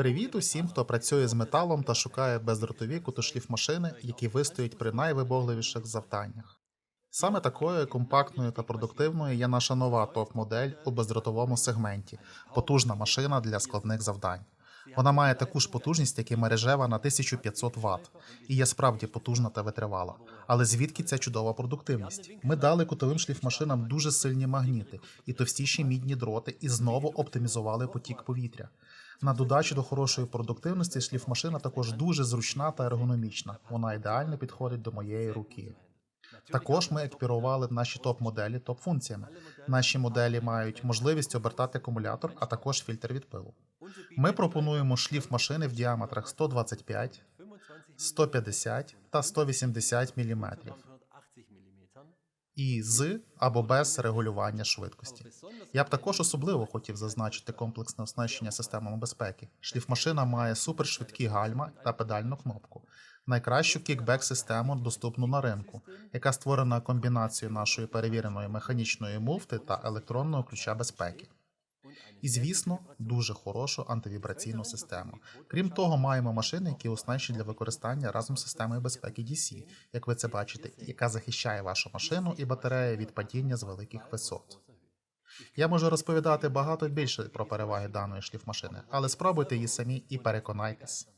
Привіт усім, хто працює з металом та шукає бездротові кутошліф машини, які вистоять при найвибогливіших завданнях. Саме такою компактною та продуктивною є наша нова топ-модель у бездротовому сегменті потужна машина для складних завдань. Вона має таку ж потужність, як і мережева на 1500 Вт, і є справді потужна та витривала. Але звідки ця чудова продуктивність? Ми дали кутовим шліфмашинам дуже сильні магніти і товстіші мідні дроти, і знову оптимізували потік повітря. На додачу до хорошої продуктивності шліфмашина також дуже зручна та ергономічна. Вона ідеально підходить до моєї руки. Також ми екіпірували наші топ-моделі топ-функціями. Наші моделі мають можливість обертати акумулятор, а також фільтр від пилу. Ми пропонуємо шліф машини в діаметрах 125, 150 та 180 мм і з або без регулювання швидкості. Я б також особливо хотів зазначити комплексне оснащення системами безпеки. Шліфмашина має супершвидкі гальма та педальну кнопку, найкращу кікбек-систему, доступну на ринку, яка створена комбінацією нашої перевіреної механічної муфти та електронного ключа безпеки. І, звісно, дуже хорошу антивібраційну систему. Крім того, маємо машини, які оснащені для використання разом з системою безпеки DC, як ви це бачите, яка захищає вашу машину і батарею від падіння з великих висот. Я можу розповідати багато більше про переваги даної шліфмашини, але спробуйте її самі і переконайтесь.